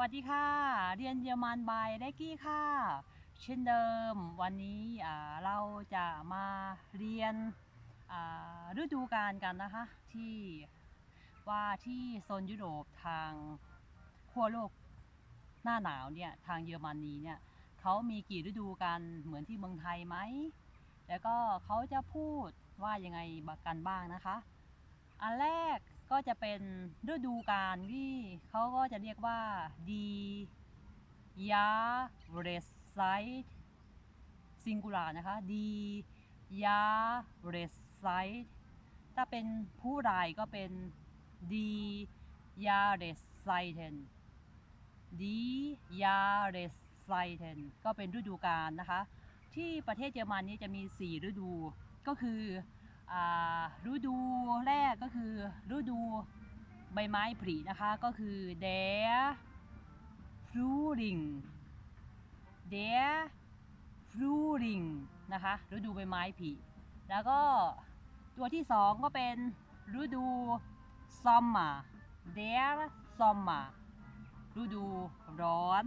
วัสดีค่ะ เรียนเยอรมันบายเดกกี้ค่ะ เช่นเดิมวันนี้เราจะมาเรียนฤดูกาลกันนะคะ ที่ว่าที่โซนยุโรปทางขั้วโลกหน้าหนาวเนี่ยทางเยอรมนีเนี่ยเขามีกี่ฤดูกาลเหมือนที่เมืองไทยไหม แล้วก็เขาจะพูดว่ายังไงกันบ้างนะคะ อันแรก ก็จะเป็นฤดูกาลที่เขาก็จะเรียกว่าดียาเรสไซต์ซิงคูลานะคะดียาเรสไซต์ถ้าเป็นผู้รายก็เป็นดียาเรสไซเทนดียาเรสไซเทนก็เป็นฤดูกาลนะคะ ที่ประเทศเยอรมันนี้จะมี 4 ฤดูก็คืออ่าฤดู คือฤดูใบไม้ผลินะคะ ก็คือ der Frühling der Frühling นะคะฤดูใบไม้ผลิแล้วก็ตัวที่สองก็เป็นฤดู Sommer der Sommer ฤดูร้อน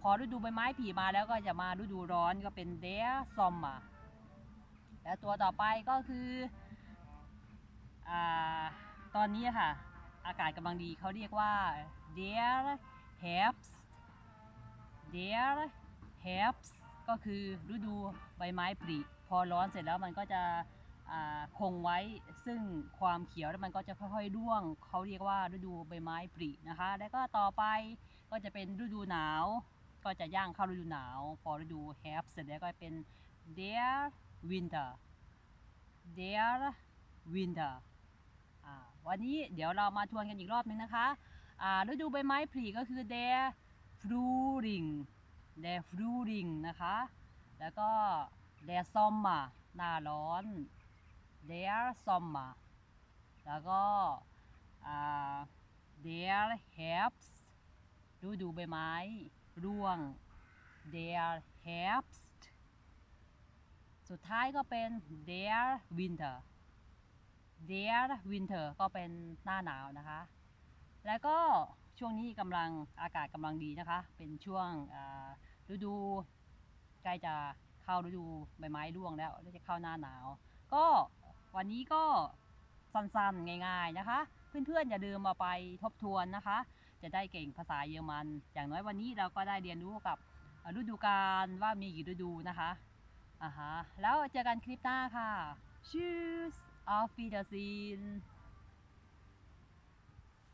พอฤดูใบไม้ผลิมาแล้วก็จะมาฤดูร้อนก็เป็น der Sommer แล้วตัวต่อไปก็คือ ตอนนี้ค่ะ อากาศกำลังดีเขาเรียกว่า der Herbst der Herbst ก็คือฤดูใบไม้ผลิพอร้อนเสร็จแล้วมันก็จะคงไว้ซึ่งความเขียวแล้วมันก็จะค่อยๆร่วงเขาเรียกว่าฤดูใบไม้ผลินะคะ แล้วก็ต่อไปก็จะเป็นฤดูหนาว ก็จะย่างเข้าฤดูหนาว พอฤดู Herbst เสร็จแล้วก็เป็น der Winter der Winter วันนี้เดี๋ยวเรามาทวนกันอีกรอบนึงนะคะฤดูใบไม้ผลิก็คือ der Frühling der Frühling นะคะ แล้วก็ der Sommer หน้าร้อน der Sommer แล้วก็อ่า der herbs ฤดูใบไม้ร่วง der herbs สุดท้ายก็เป็น der Winter der Winter ก็เป็นหน้าหนาวนะคะ แล้วก็ช่วงนี้กำลังอากาศกำลังดีนะคะ เป็นช่วงฤดูใกล้จะเข้าฤดูใบไม้ร่วงแล้วแล้วจะเข้าหน้าหนาว ก็วันนี้ก็สั้นๆง่าย ๆนะคะ เพื่อนๆอย่าลืมมาไปทบทวนนะคะ จะได้เก่งภาษาเยอรมัน อย่างน้อยวันนี้เราก็ได้เรียนรู้กับฤดูกาลว่ามีกี่ฤดูนะคะอ่าฮะแล้วเจอกันคลิปหน้าค่ะ Tschüss auf Wiedersehen